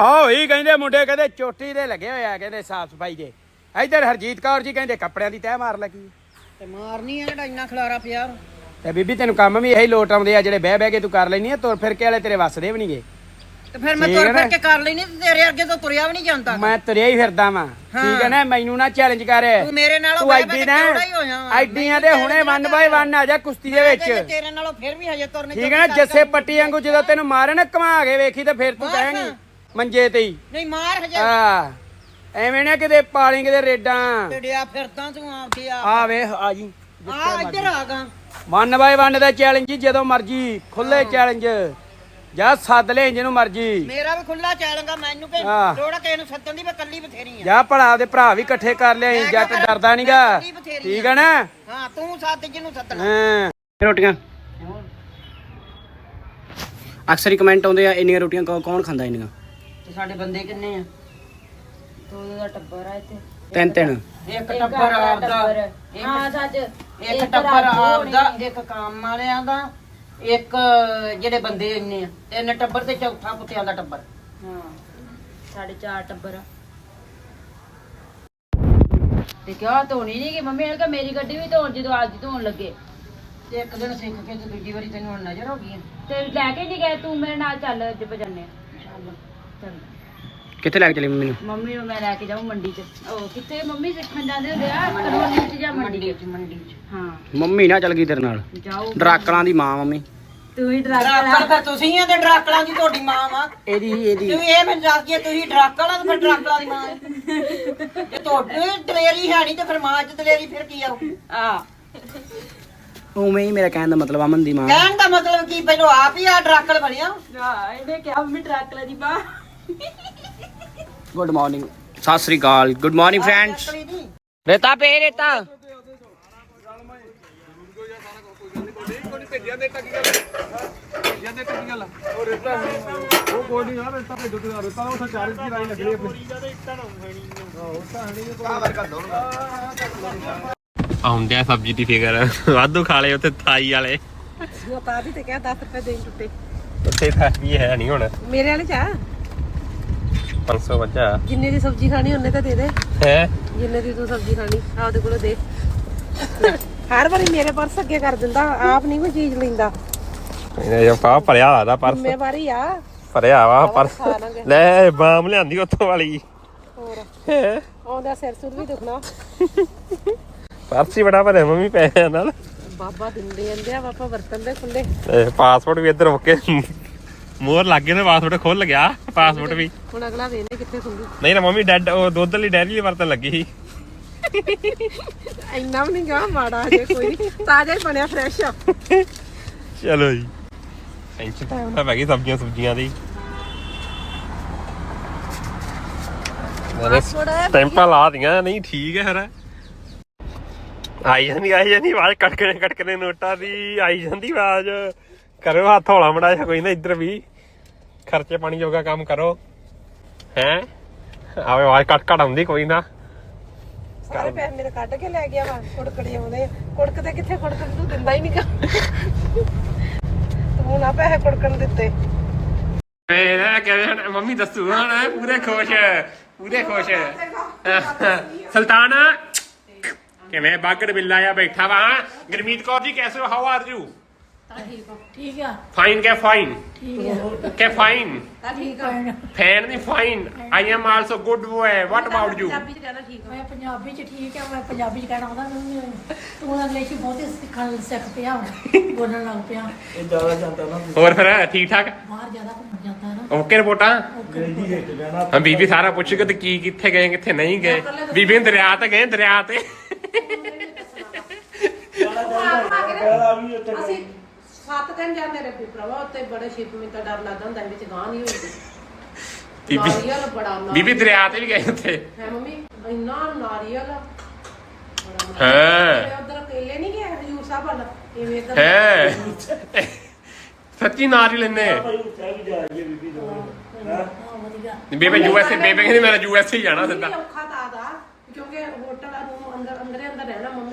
ਆਹ ਹੀ ਕਹਿੰਦੇ ਮੁੰਡੇ ਕਹਿੰਦੇ ਚੋਟੀ ਦੇ ਲੱਗੇ ਹੋਏ ਆ ਕਹਿੰਦੇ ਸਾਫ਼ ਸਫ਼ਾਈ ਦੇ ਇੱਧਰ ਹਰਜੀਤ ਕੌਰ ਜੀ ਕਹਿੰਦੇ ਕੱਪੜਿਆਂ ਦੀ ਤਹਿ ਮਾਰ ਲੱਗੀ। ਤੇ ਮਾਰਨੀ ਆ ਜਿਹੜਾ ਇੰਨਾ ਖਲਾਰਾ ਪਿਆ ਤੇ ਬੀਬੀ ਤੈਨੂੰ ਕੰਮ ਵੀ ਇਹੀ ਲੋਟ ਆਉਂਦੇ ਆ ਜਿਹੜੇ ਬਹਿ ਬਹਿ ਕੇ ਤੂੰ ਕਰ ਲੈਣੀ ਆ ਤੁਰ ਫਿਰ ਕੇ ਵਾਲੇ ਤੇਰੇ ਵੱਸਦੇ ਵੀ ਨਹੀਂਗੇ। ਤੇ ਫਿਰ ਮੈਂ ਤੁਰ? ਫਿਰ ਕੇ ਕਰ ਲੈਣੀ ਤੇ ਤੇਰੇ ਅੱਗੇ ਤੋਂ ਤੁਰਿਆ ਵੀ ਨਹੀਂ ਜਾਂਦਾ। ਮੈਂ ਤੁਰਿਆ ਹੀ ਫਿਰਦਾ ਵਾਂ। ਠੀਕ ਹੈ ਨਾ? ਮੈਨੂੰ ਨਾ ਚੈਲੰਜ ਕਰ। ਤੂੰ ਮੇਰੇ ਨਾਲੋਂ ਬਹਿ ਬਹਿ ਨਾ ਕੇ ਚੌੜਾ ਹੀ ਹੋਇਆ। ਐਡੀਆਂ ਦੇ ਹੁਣੇ 1 ਬਾਈ 1 ਆ ਜਾ ਕੁਸ਼ਤੀ ਦੇ ਵਿੱਚ। ਤੇਰੇ ਨਾਲੋਂ ਫਿਰ ਵੀ ਹਜੇ ਤੁਰਨੇ ਠੀਕ ਹੈ ਨਾ? ਜੱਸੇ ਪੱਟੀ ਵਾਂਗੂ ਜਦੋਂ ਤੈਨੂੰ ਮਾਰੇ ਨਾ ਘਮਾ ਕੇ ਵੇਖੀ ਤੇ ਫਿਰ ਤੂੰ। ਕਹੇਂਗੀ ਮੰਜੇ ਤੇ ਹੀ। ਨਹੀਂ ਮਾਰ ਹਜੇ। ਆ ਐਵੇਂ ਨਾ ਕਿਤੇ ਪਾਲੀ ਕਿਤੇ ਰੇਡਾਂ। ਟੜਿਆ ਫਿਰਦਾ ਤੂੰ ਆਪਦੀ ਆ ਆ ਵੇਖ ਆ ਜੀ। ਆ ਇੱਧਰ ਆ ਗਾ। 1 ਬਾਈ 1 ਦਾ ਚੈਲੰਜ ਜਦੋਂ ਮਰਜ਼ੀ ਖੁੱਲੇ ਚੈਲੰਜ ਜਾਂ ਸੱਦ ਲੈ ਜਿਹਨੂੰ ਮਰਜ਼ੀ। ਮੇਰਾ ਵੀ ਖੁੱਲਾ ਚੈਲੰਗਾ ਮੈਨੂੰ ਕਿ। ਲੋੜ ਕਿਸੇ ਨੂੰ ਸੱਦਣ ਦੀ ਮੈਂ ਕੱਲੀ ਬਥੇਰੀ ਆ। ਜਾਂ ਭਲਾ ਦੇ ਭਰਾ ਵੀ ਇਕੱਠੇ ਕਰ ਲਿਆ ਜੱਟ ਡਰਦਾ ਨਹੀਂਗਾ ਠੀਕ ਹੈ ਨਾ? ਹਾਂ ਤੂੰ ਸੱਦ ਜਿਹਨੂੰ ਸੱਦਣਾ। ਹਾਂ। ਰੋਟੀਆਂ। ਅਕਸਰ ਹੀ ਕਮੈਂਟ ਆਉਂਦੇ ਆ ਇੰਨੀਆਂ ਰੋਟੀਆਂ ਕੌਣ ਖਾਂਦਾ ਇੰਨੀਆਂ? ਤੇ ਸਾਡੇ ਬੰਦੇ ਕਿੰਨੇ ਆ? ਦੋ ਦਾ ਟੱਬਰ ਆ ਇੱਥੇ। ਤਿੰਨ ਤਿੰਨ। ਇੱਕ ਟੱਬਰ ਆਪਦਾ। ਹਾਂ ਸੱਚ ਇੱਕ ਟੱਬਰ ਆਪਦਾ ਇੱਕ ਕੰਮ ਵਾਲਿਆਂ ਦਾ ਇੱਕ ਜਿਹੜੇ ਬੰਦੇ ਇੰਨੇ ਆ। ਤਿੰਨ ਟੱਬਰ ਤੇ ਚੌਥਾ ਕੁੱਤਿਆਂ ਦਾ ਟੱਬਰ। ਹਾਂ ਸਾਡੇ ਚਾਰ ਟੱਬਰ ਆ। ਤੇ ਕਿਹਾ ਧੋਣੀ ਨਹੀਂ ਕਿ ਮੰਮੀ ਨੇ ਕਿਹਾ ਮੇਰੀ ਗੱਡੀ ਵੀ ਧੋਣ ਜਦੋਂ ਅੱਜ ਧੋਣ ਲੱਗੇ। ਤੇ ਇੱਕ ਦਿਨ ਸਿੱਖ ਕੇ ਤੇ ਦੂਜੀ ਵਾਰੀ ਤੈਨੂੰ ਹੁਣ ਨਜ਼ਰ ਹੋ ਗਈ ਆ। ਤੇ ਲੈ ਕੇ ਨਹੀਂ ਗਏ? ਤੂੰ ਮੇਰੇ ਨਾਲ ਚੱਲ ਅੱਜ ਬਜਾਨੇ ਚੱਲ। ਕਿੱਥੇ ਲੈ ਕੇ ਚਲੀ ਮੰਮੀ ਨੂੰ? ਮੰਮੀ ਨੂੰ ਮੈਂ ਲੈ ਕੇ ਜਾਊਂ ਮੰਡੀ 'ਚ। ਉਹ ਕਿੱਥੇ? ਮੰਮੀ ਸਿੱਖਣ ਜਾਂਦੇ ਹੁੰਦੇ ਆ ਕਲੋਨੀ 'ਚ ਜਾਂ ਮੰਡੀ 'ਚ? ਚ ਮੰਡੀ ਚ। ਹਾਂ। ਮੰਮੀ ਨਾ ਚੱਲ ਗਈ ਤੇਰੇ ਨਾਲ। ਜਾਓ ਡਰਾਕਲਾਂ ਦੀ ਮਾਂ ਮੰਮੀ। ਤੂੰ ਹੀ ਡਰਾ ਡਰਾਕਲ ਤਾਂ ਤੁਸੀਂ ਆ ਤੇ ਡਰਾਕਲਾਂ ਦੀ ਤੁਹਾਡੀ ਮਾਂ ਵਾ। ਇਹਦੀ ਇਹਦੀ। ਤੂੰ ਇਹ ਮੈਨੂੰ ਦੱਸ ਕੇ ਤੁਸੀਂ ਡਰਾਕਲ ਆ ਤੇ ਫਿਰ ਡਰਾਕਲਾਂ ਦੀ ਮਾਂ ਆ। ਜੇ ਤੁਹਾਡੀ ਦਲੇਰੀ ਹੈ ਨਹੀਂ ਤੇ ਫਿਰ ਮਾਂ ਚ ਦਲੇਰੀ ਫਿਰ ਕੀ ਆਉ ਆ ਉਵੇਂ ਹੀ ਮੇਰਾ ਕਹਿਣ ਦਾ ਮਤਲਬ ਅਮਨ ਦੀ ਮਾਂ। ਕਹਿਣ ਦਾ ਮਤਲਬ ਕੀ? ਪਹਿਲਾਂ ਆਪ ਹੀ ਆ ਡਰਾਕਲ ਬਣਿਆ। ਹਾਂ ਇਹਨੇ ਕਿਹਾ ਮੰਮੀ ਡਰਾਕਲਾ ਦੀ ਬਾਹ good morning Sat Sri Akal. Good morning friends ਰੇਤਾ ਪੇ ਰੇਤਾ। ਆਉਂਦਿਆ ਸਬਜ਼ੀ ਦੀ ਫਿਕਰ। ਵਾਧੂ ਖਾ ਲਏ ਉੱਥੇ ਥਾਈ ਵਾਲੇ। ਤਾਂ ਵੀ ਤੇ ਕਿਹਾ 10 ਰੁਪਏ ਦੇਣ ਟੁੱਟੇ। ਉੱਥੇ ਤਾਂ ਵੀ ਹੈ ਨਹੀਂ ਹੁਣ। ਮੇਰੇ ਵਾਲੇ ਚਾ 500 ਬੱਚਾ ਜਿੰਨੇ ਦੀ ਸਬਜ਼ੀ ਖਾਣੀ ਉਹਨੇ ਤਾਂ ਦੇ ਦੇ। ਹੈ? ਜਿੰਨੇ ਦੀ ਤੂੰ ਸਬਜ਼ੀ ਖਾਣੀ ਆਪਦੇ ਕੋਲੋਂ ਦੇ। ਹਰ ਵਾਰੀ ਮੇਰੇ ਪਰਸ ਅੱਗੇ ਕਰ ਦਿੰਦਾ ਆਪ ਨਹੀਂ ਕੋਈ ਚੀਜ਼ ਲੈਂਦਾ। ਇਹਨੇ ਜੋ ਪਾ ਭਰਿਆ ਆਦਾ ਪਰਸ। ਜ਼ਿੰਮੇਵਾਰੀ ਆ। ਭਰਿਆ ਵਾ ਪਰਸ। ਖਾ ਲਾਂਗੇ। ਲੈ ਬਾਮ ਲਿਆਂਦੀ ਉੱਥੋਂ ਵਾਲੀ। ਹੋਰ। ਹੈਂ? ਆਉਂਦਾ ਸਿਰ ਸੁਰ ਵੀ ਦੁਖਣਾ। ਪਰਸ ਹੀ ਬੜਾ ਭਰਿਆ ਮੰਮੀ ਪੈਸਿਆਂ ਨਾਲ। ਬਾਬਾ ਦਿੰਦੇ ਜਾਂਦੇ ਆ ਬਾਬਾ ਵਰਤਨ ਦੇ ਖੁੱਲੇ ਤੇ ਪਾਸਪੋਰਟ ਵੀ ਇੱਧਰ ਓਕੇ ਮੋਹਰ ਲੱਗ ਗਏ ਨੇ ਪਾਸਪੋਰਟ ਖੁੱਲ ਗਿਆ ਪਾਸਪੋਰਟ ਵੀ। ਹੁਣ ਅਗਲਾ ਵੇਨੇ ਕਿੱਥੇ ਖੁੱਲੂ। ਨਹੀਂ ਨਾ ਮੰਮੀ ਡੈਡ ਉਹ ਦੁੱਧ ਲਈ ਡੈਰੀ ਲਈ ਵਰਤਨ ਲੱਗੀ ਸੀ। ਇੰਨਾ ਵੀ ਨਹੀਂ ਗਾ ਮਾੜਾ ਜੇ ਕੋਈ। ਤਾਜ਼ਾ ਹੀ ਬਣਿਆ ਫਰੈਸ਼ ਆ ਚਲੋ ਜੀ। ਟੈਨਸ਼ਨ ਤਾਂ ਉਹਨਾਂ ਪੈ ਗਈ ਸਬਜ਼ੀਆਂ ਸੁਬਜ਼ੀਆਂ ਦੀ। ਟੈਂਪਾ ਲਾ ਦੀਆਂ ਨਹੀਂ ਠੀਕ ਹੈ ਫਿਰ। ਆਈ ਜਾਂਦੀ ਆਈ ਜਾਂਦੀ ਆਵਾਜ਼ ਕਟਕਣੇ ਕਟਕਣੇ ਨੋਟਾਂ ਦੀ ਆਈ ਜਾਂਦੀ ਆਵਾਜ਼। ਕਰੋ ਹੱਥ ਹੌਲਾ ਮੜਾ ਜਾ ਕੋਈ ਨਾ ਇੱਧਰ ਵੀ। ਖਰਚੇ ਪਾਣੀ ਜੋਗਾ ਕੰਮ ਕਰੋ। ਹੈ? ਆਵੇ ਆਵਾਜ਼ ਕਟ ਕਟ ਆਉਂਦੀ ਕੋਈ ਨਾ। ਸਾਰੇ ਪੈਸੇ ਮੇਰੇ ਕੱਢ ਕੇ ਲੈ ਗਿਆ ਵਾ ਕੁੜਕੜੀ ਆਉਂਦੇ ਆ। ਕੁੜਕਦੇ ਕਿੱਥੇ ਕੁੜਕਣ ਤੂੰ ਦਿੰਦਾ ਹੀ ਨਹੀਂਗਾ ਤੂੰ ਨਾ ਪੈਸੇ ਕੁੜਕਣ ਦਿੱਤੇ। ਮੇਰਾ ਕਹਿੰਦੇ ਮੰਮੀ ਦੱਸੂ ਹਣ ਪੂਰੇ ਖੁਸ਼ ਪੂਰੇ ਖੁਸ਼। ਸੁਲਤਾਨ ਕਿਵੇਂ ਬਾਗੜ ਬਿੱਲਾ ਆ ਬੈਠਾ ਵਾ? ਗਰਮੀਤ ਕੌਰ ਜੀ ਕੈਸੇ ਹੋ ਹਾਊ ਆਰ ਯੂ ਠੀਕ ਆ। ਫਾਈਨ ਕੇ ਫਾਈਨ ਠੀਕ ਆ। ਕੇ ਫਾਈਨ ਠੀਕ ਆ। ਫੈਨ ਨਹੀਂ fine I am also good boy what about you Punjabi ਚ ਕਹਿਣਾ ਠੀਕ ਆ। ਮੈਂ ਪੰਜਾਬੀ ਚ ਠੀਕ ਹੈ ਮੈਂ ਪੰਜਾਬੀ ਚ ਕਹਿਣਾ ਆਉਂਦਾ ਮੈਨੂੰ ਤੂੰ ਅੰਗਰੇਜ਼ੀ ਬਹੁਤੇ ਸਿੱਖਣ ਸਿੱਖ ਪਿਆ ਹੁਣ, ਬੋਲਣ ਲੱਗ ਪਿਆ। ਹੋਰ ਫਿਰ ਠੀਕ ਠਾਕ ਬਾਹਰ ਜ਼ਿਆਦਾ ਜਾਂਦਾ ਨਾ। ਓਕੇ ਰਿਪੋਰਟਾਂ? ਹਾਂ ਬੀਬੀ ਸਾਰਾ ਪੁੱਛੂਗਾ ਤੇ ਕੀ ਕਿੱਥੇ ਗਏ ਕਿੱਥੇ ਨਹੀਂ ਗਏ। ਬੀਬੀ ਦਰਿਆ ਤੇ ਗਏ ਦਰਿਆ ਤੇ। ਅਸੀਂ ਸੱਤ ਦਿਨ ਜਾਂਦੇ ਰਹੇ ਭਰਾਵਾ ਉੱਤੇ ਬੜੇ ਸ਼ਿਪ ਮੈਨੂੰ ਤਾਂ ਡਰ ਲੱਗਦਾ ਹੁੰਦਾ ਸੀ ਵਿੱਚ ਗਾਂ ਨਹੀਂ ਹੋਈ ਬੀਬੀ ਨਾਰੀਅਲ ਬੜਾ ਨਾ ਬੀਬੀ ਦਰਿਆ ਤੇ ਵੀ ਗਏ ਉੱਥੇ? ਹੈ ਮੰਮੀ ਇੰਨਾ ਨਾਰੀਅਲ ਹਾਂ। ਉਧਰ ਕੇਲੇ ਨਹੀਂ ਗਏ ਹਜੂਰ ਸਾਹਿਬ ਵੱਲ? ਇਵੇਂ ਇੱਧਰ ਹੈ। ਸੱਚੀ ਨਾਰੀ ਲੈਨੇ ਹਾਂ ਵਧੀਆ। ਬੇਬੇ ਯੂਐਸਏ ਬੇਬੇ ਕਹਿੰਦੀ ਮੇਰਾ ਯੂਐਸਏ ਜਾਣਾ ਸਿੱਧਾ। ਔਖਾ ਤਾਂ ਦਾ ਕਿਉਂਕਿ ਹੋਟਲ ਦਾ ਰੂਮ ਅੰਦਰ ਅੰਦਰੇ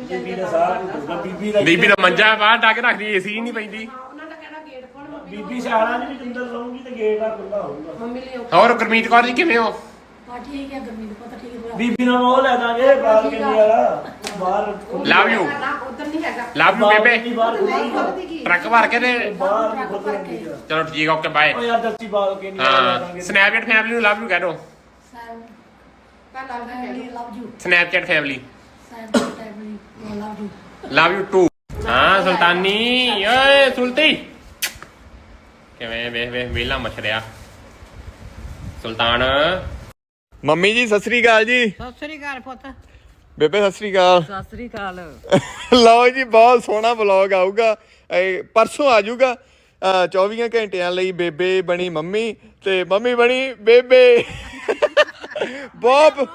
ਅੰਦਰ ਬੀਬੀ ਦਾ ਬੀਬੀ ਦਾ ਮੰਜਾ ਬਾਹਰ ਡਾ ਕੇ ਰੱਖਦੀ ਏਸੀ ਨਹੀਂ ਪੈਂਦੀ। ਉਹਨਾਂ ਦਾ ਕਹਿਣਾ ਗੇਟ ਖੋਲ ਮੰਮੀ ਬੀਬੀ ਸਿਆਣਾ ਜੀ ਵੀ ਜਿੰਦਰ ਰਹੂਗੀ ਤੇ ਗੇਟ ਆ ਖੁੱਲਾ ਹੋਊਗਾ। ਮੰਮੀ ਲਈ ਉਹ ਹੋਰ ਗੁਰਮੀਤ ਕੌਰ ਜੀ ਕਿਵੇਂ ਹੋ? ਹਾਂ ਠੀਕ ਹੈ ਗਰਮੀ ਦਾ ਪਤਾ ਠੀਕ ਹੈ ਬੀਬੀ ਨੂੰ ਉਹ ਲੈ ਦਾਂਗੇ ਵਾਲਾ ਬਾਹਰ ਲਵ ਯੂ ਨਾ ਉਧਰ ਨਹੀਂ ਹੈਗਾ। ਲਵ ਯੂ ਬੇਬੇ। ਬਾਹਰ ਟਰੱਕ ਭਰ ਕੇ ਤੇ ਬਾਹਰ ਚਲੋ ਠੀਕ ਓਕੇ ਬਾਏ ਉਹ ਯਾਰ ਦੱਸੀ ਬਾਲਕਨੀ ਵਾਲਾ ਲੈ ਹਾਂ ਦਾਂਗੇ ਸਨੈਪਚੈਟ ਫੈਮਿਲੀ ਨੂੰ ਲਵ ਯੂ ਕਹਿ ਦੋ। ਸੈਮ ਤਾਂ ਲੱਗ family love you Snapchat family love you love you too ਹਾਂ ਸੁਲਤਾਨੀ ਓਏ ਸੁਲਤੀ ਕਿਵੇਂ ਵੇਖ ਵੇਖ ਵੇਲਾ ਮਛੜਿਆ ਸੁਲਤਾਨ। ਮੰਮੀ ਜੀ ਸਤਿ ਸ੍ਰੀ ਅਕਾਲ ਜੀ। ਸਤਿ ਸ੍ਰੀ ਅਕਾਲ ਪੁੱਤ। ਬੇਬੇ ਸਤਿ ਸ੍ਰੀ ਅਕਾਲ। ਸਤਿ ਸ੍ਰੀ ਅਕਾਲ। ਲਓ ਜੀ ਬਹੁਤ ਸੋਹਣਾ ਵਲੌਗ ਆਊਗਾ। ਇਹ ਪਰਸੋਂ ਆ ਜਾਊਗਾ। ਅਹ 24 ਘੰਟਿਆਂ ਲਈ ਬੇਬੇ ਬਣੀ ਮੰਮੀ ਤੇ ਮੰਮੀ ਬਣੀ ਬੇਬੇ। ਬਹੁਤ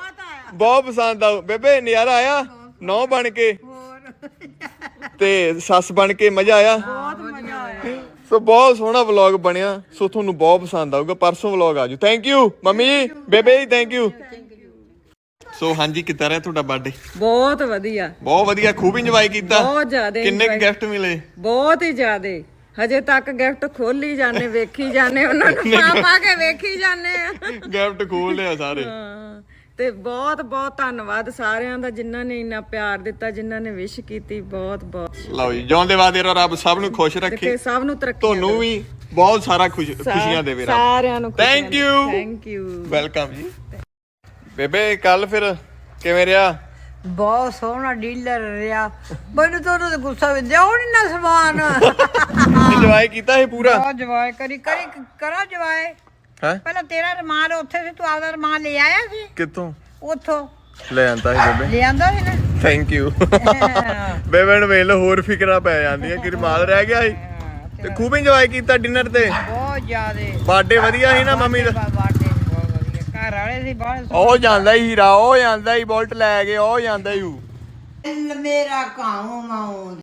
ਬਹੁਤ ਪਸੰਦ ਆਉ ਬੇਬੇ ਨਜ਼ਾਰਾ ਆਇਆ? ਨੌ ਬਣ ਕੇ। ਤੇ ਸੱਸ ਬਣ ਕੇ ਮਜ਼ਾ ਆਇਆ। ਬਹੁਤ ਮਜ਼ਾ ਆਇਆ। ਸੋ ਬਹੁਤ ਸੋਹਣਾ ਵਲੌਗ ਬਣਿਆ। ਸੋ ਤੁਹਾਨੂੰ ਬਹੁਤ ਪਸੰਦ ਆਊਗਾ। ਪਰਸੋਂ ਵਲੌਗ ਆਜੂ ਥੈਂਕ ਯੂ ਮੰਮੀ ਜੀ। ਬੇਬੇ ਜੀ ਥੈਂਕ ਯੂ ਸੋ ਹਾਂਜੀ ਕਿੱਦਾਂ ਰਿਹਾ ਤੁਹਾਡਾ ਬਰਥਡੇ ਬਹੁਤ ਵਧੀਆ। ਬਹੁਤ ਵਧੀਆ ਖੂਬ ਇੰਜੋਏ ਕੀਤਾ। ਬਹੁਤ ਜ਼ਿਆਦਾ ਕਿੰਨੇ enjoy- ਗਿਫਟ ਮਿਲੇ? ਬਹੁਤ ਹੀ ਜ਼ਿਆਦੇ। ਹਜੇ ਤੱਕ ਗਿਫਟ ਖੋਲੀ ਜਾਂਦੇ ਵੇਖੀ ਜਾਂਦੇ। ਉਹਨਾਂ ਨੂੰ ਪਾ ਪਾ ਕੇ ਵੇਖੀ ਜਾਂਦੇ ਆ। ਗਿਫਟ ਖੋਲ ਲਿਆ ਸਾਰੇ। ਹਾਂ, ਤੇ ਬਹੁਤ ਬਹੁਤ ਧੰਨਵਾਦ ਸਾਰਿਆਂ ਦਾ ਜਿਨ੍ਹਾਂ ਨੇ ਇੰਨਾ ਪਿਆਰ ਦਿੱਤਾ ਜਿਨ੍ਹਾਂ ਨੇ ਵਿਸ਼ ਕੀਤੀ। ਬਹੁਤ ਬਹੁਤ ਲਓ ਜੀ ਜਿਉਂਦੇ ਵਾਦੇ ਰਹੋ ਰੱਬ ਸਭ ਨੂੰ ਖੁਸ਼ ਤੇ ਰੱਖੇ ਸਭ ਨੂੰ ਤਰੱਕੀ ਤੁਹਾਨੂੰ ਵੀ ਬਹੁਤ ਸਾਰਾ ਖੁਸ਼ ਖੁਸ਼ੀਆਂ ਦੇਵੇ ਰੱਬ। ਸਾਰਿਆਂ ਨੂੰ Thank you. Thank you welcome ਜੀ। ਬੇਬੇ ਕੱਲ ਫਿਰ ਕਿਵੇਂ ਰਿਹਾ? ਬਹੁਤ ਸੋਹਣਾ ਡੀਲਰ ਰਿਹਾ। ਮੈਨੂੰ ਤਾਂ ਉਹਦਾ ਗੁੱਸਾ ਵੀ ਦਿਓ ਨੀ ਨਾ ਸਮਾਨ। ਇੰਜੋਏ ਕੀਤਾ ਸੀ ਪੂਰਾ? ਬਹੁਤ ਜਵਾਏ ਕਰੀ ਕਰੀ ਕਰੋ ਜਵਾਏ ਹੈ? ਪਹਿਲਾਂ ਤੇਰਾ ਰਮਾਨ ਉੱਥੇ ਸੀ ਤੂੰ ਆਪਦਾ ਰਮਾਨ ਲੈ ਆਇਆ ਸੀ? ਕਿੱਥੋਂ? ਉੱਥੋਂ। ਲੈ ਆਂਦਾ ਸੀ ਬੇਬੇ। ਲੈ ਆਂਦਾ ਸੀ ਨਾ? ਥੈਂਕ ਯੂ ਬੇਬੇ ਨੂੰ ਵੇਖ ਲਓ ਹੋਰ ਫਿਕਰਾਂ ਪੈ ਜਾਂਦੀਆਂ ਕਿ ਰਮਾਲ ਰਹਿ ਗਿਆ ਸੀ। ਤੇ ਖੂਬ ਇੰਜੋਏ ਕੀਤਾ ਡਿਨਰ ਤੇ। ਬਹੁਤ ਜ਼ਿਆਦੇ। ਬਰਥਡੇ ਵਧੀਆ ਸੀ ਨਾ ਮੰਮੀ ਦਾ। ਬਾਡੇ ਬਹੁਤ ਵਧੀਆ। ਘਰ ਵਾਲੇ ਸੀ ਬਹੁਤ ਉਹ ਜਾਂਦਾ ਹੀ ਹੀਰਾ ਉਹ ਜਾਂਦਾ ਹੀ ਬੁਲਟ ਲੈ ਕੇ ਉਹ ਜਾਂਦਾ ਹੀ ਮੇਰਾ ਕਾਉ ਮਾਉ।